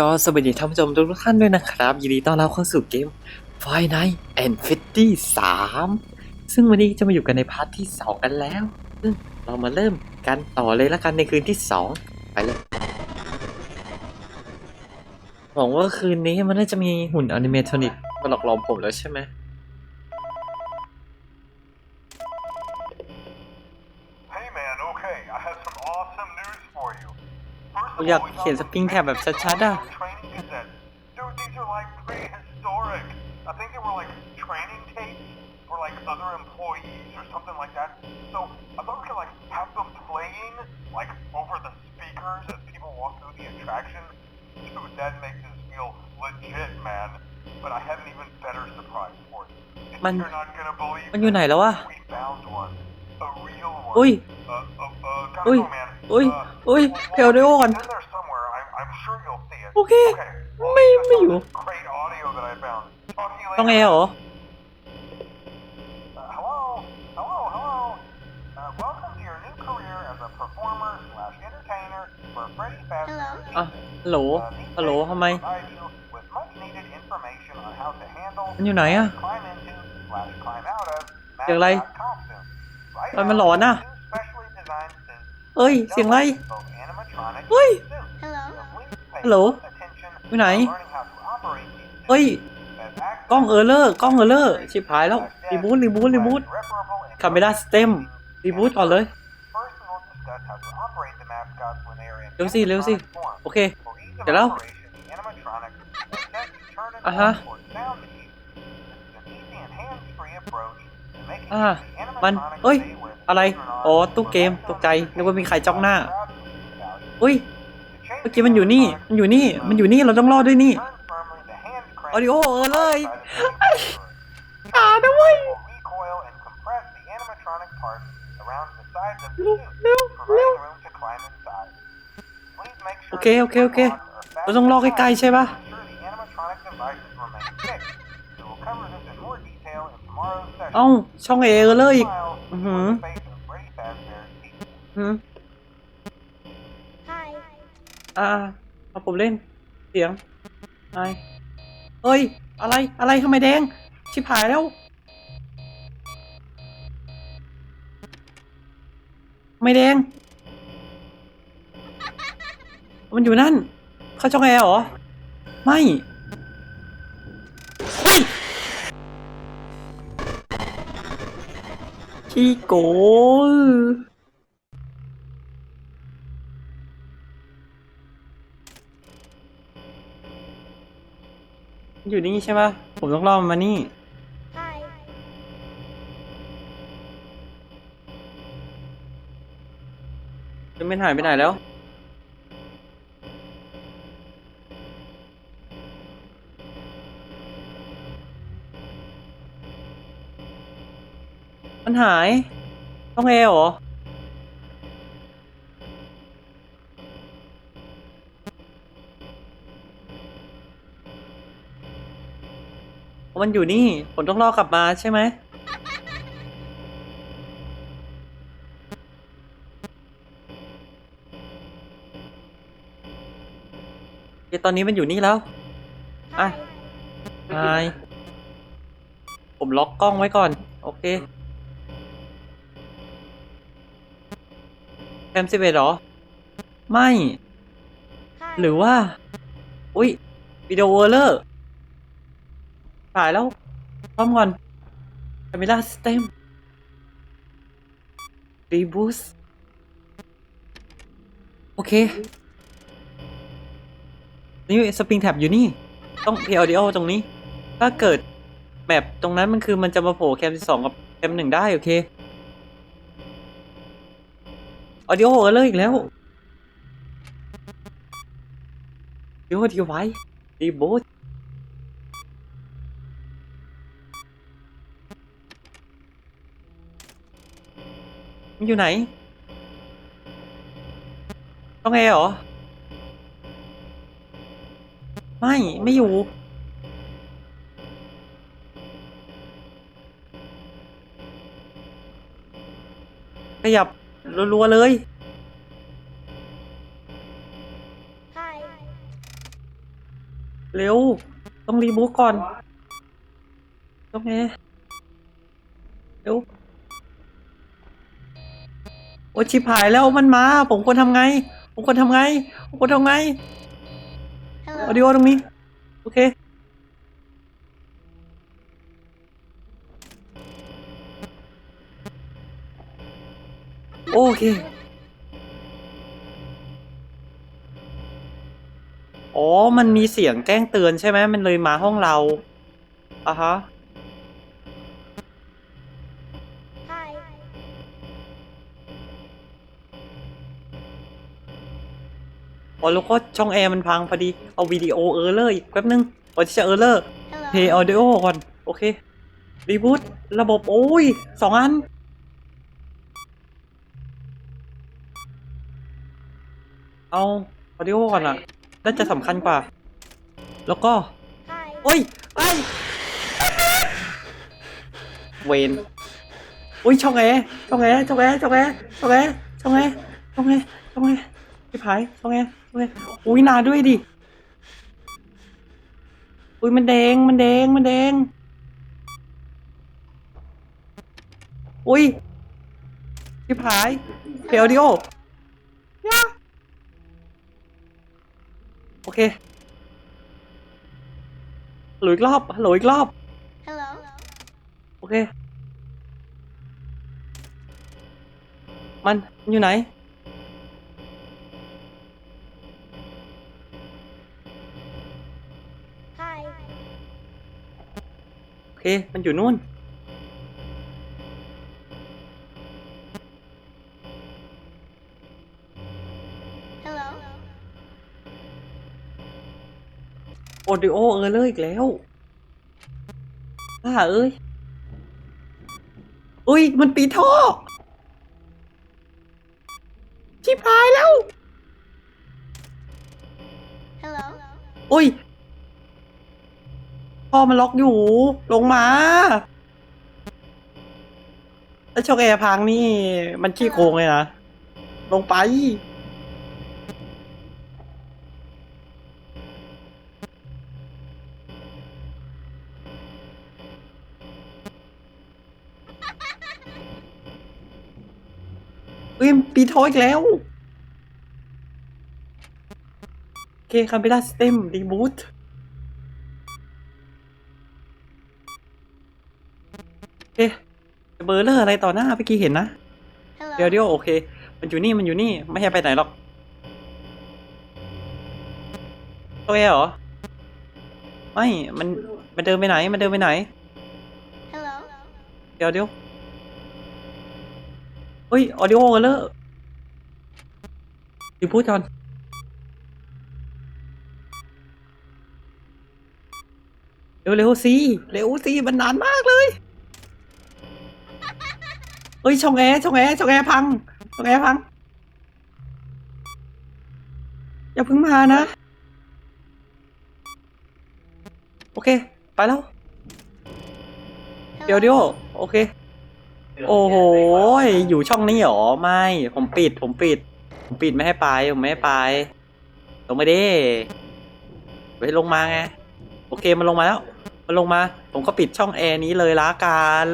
ก็สวัสดีท่านผู้ชมทุกท่านด้วยนะครับ ยินดีต้อนรับเข้าสู่เกม f i Night and f i t y 3ซึ่งวันนี้จะมาอยู่กันในพาร์ทที่ 2 กันแล้ว ซึ่งเรามาเริ่มกันต่อเลยละกันในคืนที่ 2 ไปเลยหวังว่าคืนนี้มันน่าจะมีหุ่นอนิเมทอนิกมาหลอกหลอมผมแล้วใช่ไหม First ผม of อยาก all, we เขียน got สปริงแท็บแบบชัดๆอ่ะ training cassettes. Dude, these are like prehistoric. I think they were like training tapes for like other employees or something like that. So I thought we could like have them playing like over the speakers as people walk through the attraction. Dude, that makes us feel legit, man. But I have an even better surprise for you. And Man- You're not gonna believe มันอยู่ไหนแล้ววะ we found one. A real one. อุ้ย Uh, uh, uh, gotta อุ้ย go, man. อุ้ย Uh, อุ้ย well, เพลเดโอก่อน it's in there somewhere. I'm, I'm sure you'll see it. โอเค Okay. Well, ไม่ just ไม่ some อยู่ Great audio that I found. Talk to you ต้อง later. แอร์เหรอ Uh, hello? Hello, hello. Uh, welcome to your new career as a performer slash entertainer for Freddy Fazbear's Pizza. อ่ะฮัลโหล Uh, these ฮัลโหล tapes ทำไม provide you with much needed information on how to handle มันอยู่ไหนอะ climb into slash climb out of เสียงอะไร mascot costumes. Right ทำไมมัน now, หลอนอะ two specially designed suits เอ้ย เสียงอะไร both animatronic เฮ้ย and suit. Hello. So please pay Hello. close attention อยู่ไหน while learning how to operate these suits เฮ้ย as access กล้องเออร์เลอร์ กล้องเออร์เลอร์ ชิบหายแล้ว slash รีบูทรีบูทรีบูท irreparable and คาเมราสเต็มรีบูทก่อนเลย First, we'll discuss how to operate the mascots when they are in เร็วสิ เร็วสิ animatronic form. โอเค For ease of เดี๋ยวแล้ว operation, the animatronic is set to turn and อ่าฮะ walk towards sound key. This is an easy and hands-free approach to making อ่า the มัน animatronic เอ้ย stay where the อะไร children are อ๋อ for ตู้เกม maximum ตกใจนึกว่ามีใครจ้องหน้า crowd value. อุ้ย To change เมื่อกี้มันอยู่นี่ มันอยู่นี่ มันอยู่นี่ เราต้องรอดด้วยนี่ turn firmly the hand crank ออดิโอเออเลย by the trigger. อ่าด้วย will recoil and compress the animatronic parts around the sides of the เร็ว suit, เร็วเร็ว providing room to climb inside. Please make sure โอเค that โอเค the โอเค locks are เราต้องรอ fastened ใกล้ๆใช่ปะ to ensure the animatronic devices remain fixed. We will cover this in more detail in tomorrow's session. เอ้า ช่องเอเออร์เลอร์อีก Meanwhile, Mhm. for the face of Freddy Fazbear's Pizza. หืม Hi. อ่าเอาผมเล่น เสียงไอเฮ้ย อะไร อะไรทำไมแดง ชิบหายแล้ว ไม่แดง มันอยู่นั่น เข้าช่องแอร์เหรอ ไม่ ขี้โกลอยู่นี่ใช่ปะผมต้องล่อมันมานี่ Hi. จะไม่หายไปไหนแล้ว มันหาย ต้องแอร์เหรอ มันอยู่นี่ ผมต้องรอกลับมาใช่ไหมเดี๋ยวตอนนี้มันอยู่นี่แล้ว Hi. ไฮผมล็อกกล้องไว้ก่อน โอเค มสิบเอ็ดหรอ ไม่ Hi. หรือว่า อุ้ยวิดีโอเลอร์ถ่ายแล้วพร้อมก่อนคาเมล่าสเต็มรีบูสโอเค นี่สปริงแท็บอยู่นี่ ต้องเพล a อ d ดิโอตรงนี้ ถ้าเกิดแมปตรงนั้นมันคือมันจะมาโผล่แคมที่สองกับแคมหนึ่งได้ โอเค ออดิโอเออเลอร์อีกแล้วดี๋ยวดีไว้ดีโบสมันอยู่ไหน ต้องไงเหรอ ไม่ ไม่อยู่ ขยับ รัวๆเลย Hi. เร็ว ต้องรีบูทก่อนต้องไงเร็ว โอ้ชิบหายแล้วมันมา ผมควรทำไง ผมควรทำไง ผมควรทำไง Hello ออดิโอตรงนี้ โอเค เค อ๋อ มันมีเสียงแจ้งเตือนใช่ไหม มันเลยมาห้องเราอะฮะ Hi อ๋อแล้วก็ช่องแอร์มันพังพอดี เอาวิดีโอเออร์เลอร์อีกแป๊บนึงก่อนที่จะเออร์เลอร์ Hello เพย์ออดิโอก่อน โอเค รีบูตระบบ โอ้ยสองอัน เอาออดิโอก่อนอะน่าจะสำคัญกว่า แล้วก็ Hi โอ้ยไอเวนอุ้ยช่องแอร์ช่องแอร์ช่องแอร์ช่องแอร์ช่องแอร์ช่องแอร์ช่องแอร์ช่องแอร์พี่ผายช่องแอร์ช่องแอร์อุ้ยนานด้วยดิอุ้ยมันแดงมันแดงมันแดงอุ้ยพี่ผายเพลดิโอยา โอเคฮัลโหลอีกรอบฮัลโหลอีกรอบ Hello โอเค มันมันอยู่ไหน Hi โอเค มันอยู่นู่น อดิโอเออเลยอีกแล้วบ้าเอ้ยอุ้ย มันปีท่อ ชิบหายแล้ว Hello อุ้ยท่อมันล็อกอยู่ ลงมาถ้าช่องแอร์พังนี่ มันขี้โกงเลยนะ ลงไป ปีทออีกแล้ว โอเคคาเมราสเต็มรีบูทโอเคเบอร์เลอร์อะไรต่อหน้าเมื่อกี้เห็นนะ Hello เดี๋ยวเดี๋ยวโอเค มันอยู่นี่มันอยู่นี่ไม่ให้ไปไหนหรอกตัวเอเหรอ ไม่ มัน มันเดินไปไหน มันเดินไปไหน Hello เดี๋ยวเดี๋ยวเฮ้ย ออดิโอกันเลอ ดีพูดก่อนเร็วเร็วสิเร็วสิมันนานมากเลยเฮ้ยช่องแอร์ช่องแอร์ช่องแอร์พังช่องแอร์พัง อย่าเพิ่งมานะ โอเค ไปแล้ว เดี๋ยวเดี๋ยวโอเค โอ้โห อยู่ช่องนี้เหรอ ไม่ ผมปิด ผมปิด ผมปิดไม่ให้ไปผมไม่ให้ไป ลงมาดิไปลงมาไง โอเคมันลงมาแล้ว มันลงมา ผมก็ปิดช่องแอร์นี้เลยละกัน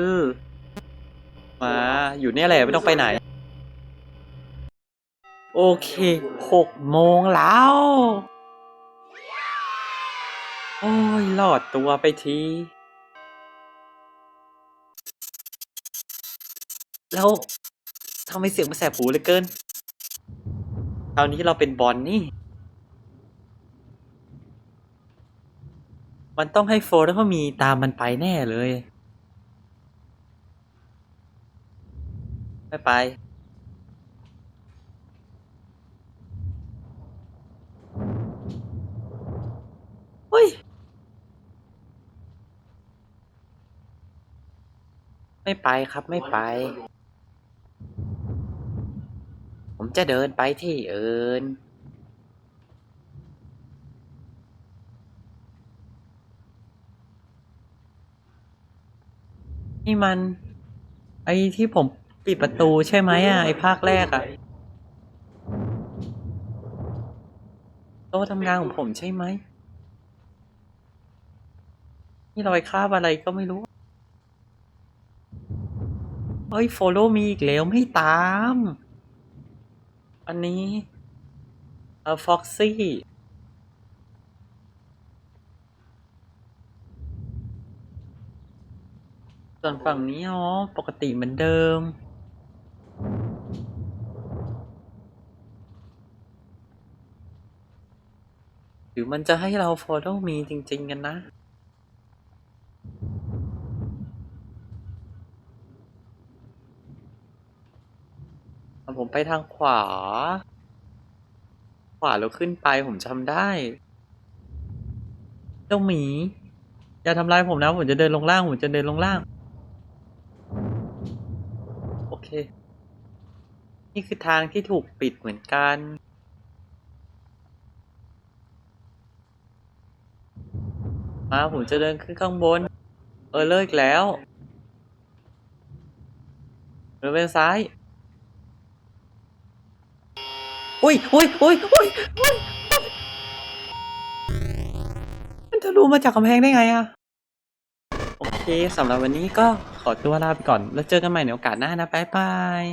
มา อยู่เนี่ยแหละไม่ต้องไปไหน โอเคหกโมงแล้ว โอ้ยหลอดตัวไปทีแล้วทำไมเสียงมันแสบหูเหลือเกิน คราวนี้เราเป็นบอลนี่ มันต้องให้โฟร์แล้วก็มีตามมันไปแน่เลย ไม่ไปเฮ้ย ไม่ไปครับไม่ไป ผม จะเดินไปที่อื่น นี่มัน ไอ้ที่ผมปิดประตูใช่ไหมอะ ไอ้ภาคแรกอะโต๊ะทำงานของผมใช่ไหมนี่รอยคราบอะไรก็ไม่รู้ เฮ้ย follow มีอีกแล้วไม่ตาม อันนี้เออฟ็อกซี่ส่วนฝั่งนี้อ๋อปกติเหมือนเดิม หรือมันจะให้เรา follow มีจริง ๆ กันนะ ผมไปทางขวา ขวาแล้วขึ้นไปผมจำได้ เจ้าหมี อย่าทำร้ายผมนะ ผมจะเดินลงล่าง ผมจะเดินลงล่าง โอเค นี่คือทางที่ถูกปิดเหมือนกันมาผมจะเดินขึ้นข้างบน เออเลิกแล้วเดินไปซ้าย อุ้ยอุ้ยอุ้ยอุ้ยอุ้ยมันจะรู้มาจากกำแพงได้ไงอะโอเคสำหรับวันนี้ก็ขอตัวลาไปก่อน แล้วเจอกันใหม่ในโอกาสหน้านะ บ๊ายบาย